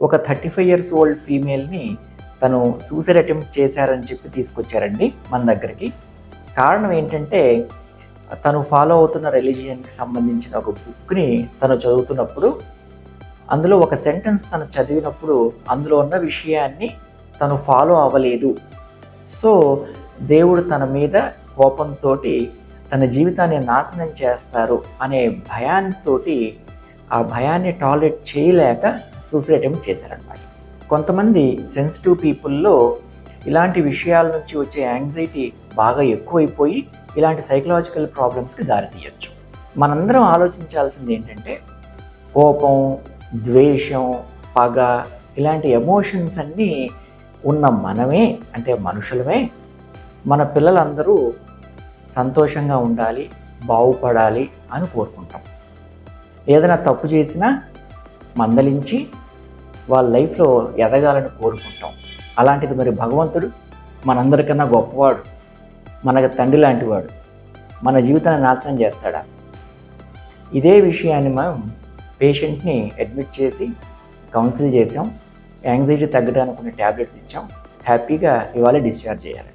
ఒక thirty five years old ఫీమేల్ని తను సూసైడ్ అటెంప్ట్ చేశారని చెప్పి తీసుకొచ్చారండి మన దగ్గరికి. కారణం ఏంటంటే తను ఫాలో అవుతున్న రిలీజియన్కి సంబంధించిన ఒక బుక్ని తను చదువుతున్నప్పుడు అందులో ఒక సెంటెన్స్ తను చదివినప్పుడు అందులో ఉన్న విషయాన్ని తను ఫాలో అవ్వలేదు. సో దేవుడు తన మీద కోపంతో తన జీవితాన్ని నాశనం చేస్తారు అనే భయాంతో ఆ భయాన్ని టాలరేట్ చేయలేక సూసైడ్ అటెంప్ట్ చేశారనమాట కొంతమంది సెన్సిటివ్ పీపుల్లో ఇలాంటి విషయాల నుంచి వచ్చే యాంగ్జైటీ బాగా ఎక్కువైపోయి ఇలాంటి సైకలాజికల్ ప్రాబ్లమ్స్కి దారితీయచ్చు. మనందరం ఆలోచించాల్సింది ఏంటంటే కోపం ద్వేషం పగ ఇలాంటి ఎమోషన్స్ అన్నీ ఉన్న మనమే అంటే మనుషులమే. మన పిల్లలందరూ సంతోషంగా ఉండాలి బాగుపడాలి అని కోరుకుంటాం. ఏదైనా తప్పు చేసినా మందలించి వాళ్ళ లైఫ్లో ఎదగాలని కోరుకుంటాం. అలాంటిది మరి భగవంతుడు మనందరికన్నా గొప్పవాడు మనకు తండ్రి లాంటివాడు మన జీవితాన్ని నాశనం చేస్తాడా? ఇదే విషయాన్ని మనం పేషెంట్ని అడ్మిట్ చేసి కౌన్సిల్ చేసాం యాంగ్జైటీ తగ్గడానికి కొన్ని ట్యాబ్లెట్స్ ఇచ్చాం. హ్యాపీగా ఇవాళ డిశ్చార్జ్ చేయాలి.